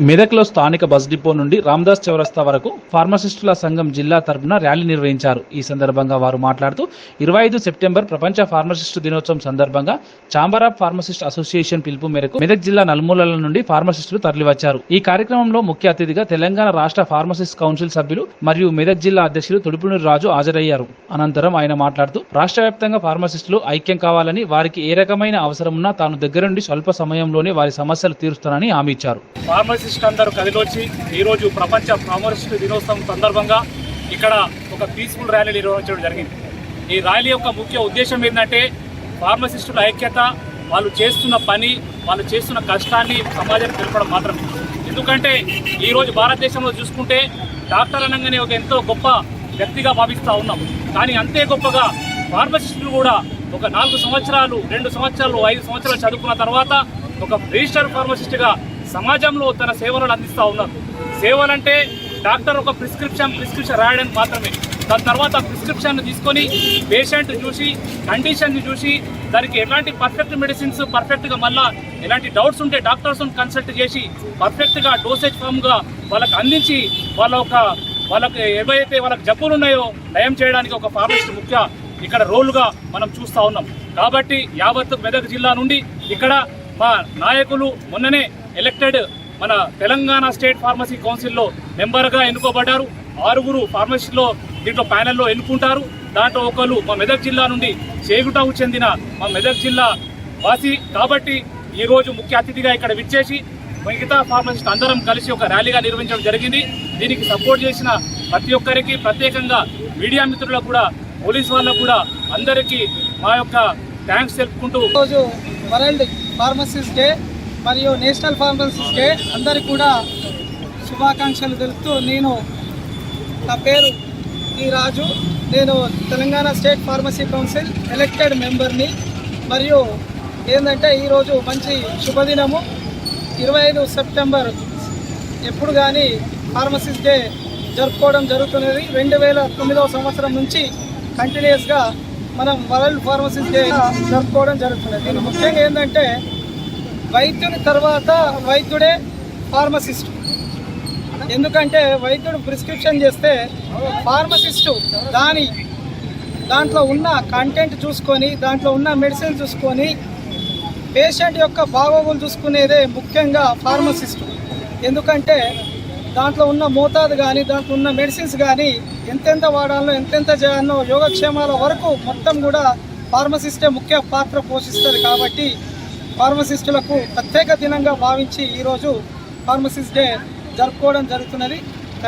మెదక్లో స్థానిక bus depot నుండి రామ్దాస్ చౌరస్తా వరకు ఫార్మసిస్టుల సంఘం జిల్లా తరపున ర్యాలీ నిర్వహించారు. ఈ సందర్భంగా వారు మాట్లాడుతూ ఇరవై ఐదు సెప్టెంబర్ ప్రపంచ ఫార్మసిస్టు దినోత్సవం సందర్భంగా చాంబర్ ఆఫ్ ఫార్మసిస్ట్ అసోసియేషన్ పిలుపు మేరకు మెదక్ జిల్లా నలుమూలల నుండి ఫార్మసిస్టులు తరలివచ్చారు. ఈ కార్యక్రమంలో ముఖ్య అతిథిగా తెలంగాణ రాష్ట్ర ఫార్మసిస్ట్ కౌన్సిల్ సభ్యులు మరియు మెదక్ జిల్లా అధ్యక్షులు తుడుపునూరు రాజు హాజరయ్యారు. అనంతరం ఆయన మాట్లాడుతూ రాష్ట్ర వ్యాప్తంగా ఫార్మసిస్టులు ఐక్యం కావాలని వారికి ఏ రకమైన అవసరమున్నా తాను దగ్గరుండి స్వల్ప సమయంలోనే వారి సమస్యలు తీరుస్తానని హామీ ఇచ్చారు. ఫార్మసిస్ట్ అందరూ కదిలోచి ఈరోజు ప్రపంచ ఫార్మసిస్ట్ దినోత్సవం సందర్భంగా ఇక్కడ ఒక పీస్ఫుల్ ర్యాలీ నిర్వహించడం జరిగింది. ఈ ర్యాలీ యొక్క ముఖ్య ఉద్దేశం ఏంటంటే ఫార్మసిస్టుల ఐక్యత వాళ్ళు చేస్తున్న పని వాళ్ళు చేస్తున్న కష్టాన్ని సమాజానికి తెలపడం మాత్రమే. ఎందుకంటే ఈరోజు భారతదేశంలో చూసుకుంటే డాక్టర్ అనగానే ఒక ఎంతో గొప్ప వ్యక్తిగా భావిస్తూ ఉన్నాం. కానీ అంతే గొప్పగా ఫార్మసిస్టులు కూడా ఒక నాలుగు సంవత్సరాలు రెండు సంవత్సరాలు ఐదు సంవత్సరాలు చదువుకున్న తర్వాత ఒక రిజిస్టర్ ఫార్మసిస్ట్గా సమాజంలో తన సేవలను అందిస్తూ ఉన్నారు. సేవలంటే డాక్టర్ ఒక ప్రిస్క్రిప్షన్ ప్రిస్క్రిప్షన్ రాయడానికి మాత్రమే. దాని తర్వాత ప్రిస్క్రిప్షన్ తీసుకొని పేషెంట్ చూసి కండిషన్ని చూసి దానికి ఎలాంటి పర్ఫెక్ట్ మెడిసిన్స్ పర్ఫెక్ట్గా మళ్ళీ ఎలాంటి డౌట్స్ ఉంటే డాక్టర్స్ కన్సల్ట్ చేసి పర్ఫెక్ట్గా డోసేజ్ ఫామ్గా వాళ్ళకి అందించి వాళ్ళ ఒక వాళ్ళకి ఏవైతే వాళ్ళకి జబ్బులు ఉన్నాయో నయం చేయడానికి ఒక ఫార్మసిస్ట్ ముఖ్య ఇక్కడ రోల్గా మనం చూస్తూ ఉన్నాం. కాబట్టి యావత్ మెదక్ జిల్లా నుండి ఇక్కడ మా నాయకులు మొన్ననే ఎలక్టెడ్ మన తెలంగాణ స్టేట్ ఫార్మసీ కౌన్సిల్లో మెంబర్గా ఎన్నుకోబడ్డారు. ఆరుగురు ఫార్మసీలో దీంట్లో ప్యానెల్లో ఎన్నుకుంటారు. దాంట్లో ఒకరు మా మెదక్ జిల్లా నుండి చేగుటకు చెందిన మా మెదక్ జిల్లా వాసి కాబట్టి ఈరోజు ముఖ్య అతిథిగా ఇక్కడ విచ్చేసి మిగతా ఫార్మసిస్ట్ అందరం కలిసి ఒక ర్యాలీగా నిర్వహించడం జరిగింది. దీనికి సపోర్ట్ చేసిన ప్రతి ఒక్కరికి ప్రత్యేకంగా మీడియా మిత్రులకు కూడా పోలీస్ వాళ్ళకు కూడా అందరికీ మా యొక్క థ్యాంక్స్ తెలుపుకుంటూ ఈరోజు వరల్డ్ ఫార్మసిస్ట్ డే మరియు నేషనల్ ఫార్మసిస్ట్ డే అందరికి కూడా శుభాకాంక్షలు తెలుపుతూ నేను నా పేరు టి రాజు. నేను Telangana state pharmacy council elected మెంబర్ని. మరియు ఏంటంటే ఈరోజు మంచి శుభదినము. ఇరవై ఐదు సెప్టెంబర్ ఎప్పుడు కానీ ఫార్మసిస్ట్ డే జరుపుకోవడం జరుగుతున్నది. రెండు వేల తొమ్మిదవ సంవత్సరం నుంచి కంటిన్యూస్గా మనం వరల్డ్ ఫార్మసిస్ట్ డే జరుపుకోవడం జరుగుతున్నది. దీని ముఖ్యంగా ఏంటంటే వైద్యుని తర్వాత వైద్యుడే ఫార్మసిస్ట్. ఎందుకంటే వైద్యుడు ప్రిస్క్రిప్షన్ చేస్తే ఫార్మసిస్టు దాని దాంట్లో ఉన్న కంటెంట్ చూసుకొని దాంట్లో ఉన్న మెడిసిన్ చూసుకొని పేషెంట్ యొక్క బాగోగులు చూసుకునేదే ముఖ్యంగా ఫార్మసిస్ట్. ఎందుకంటే దాంట్లో ఉన్న మోతాదు కానీ దాంట్లో ఉన్న మెడిసిన్స్ కానీ ఎంతెంత వాడాలో ఎంతెంత చేయాలో యోగక్షేమాల వరకు మొత్తం కూడా ఫార్మసిస్టే ముఖ్య పాత్ర పోషిస్తుంది కాబట్టి ఫార్మసిస్టులకు ప్రత్యేక దినంగా భావించి ఈరోజు ఫార్మసిస్ట్ డే జరుపుకోవడం జరుగుతున్నది.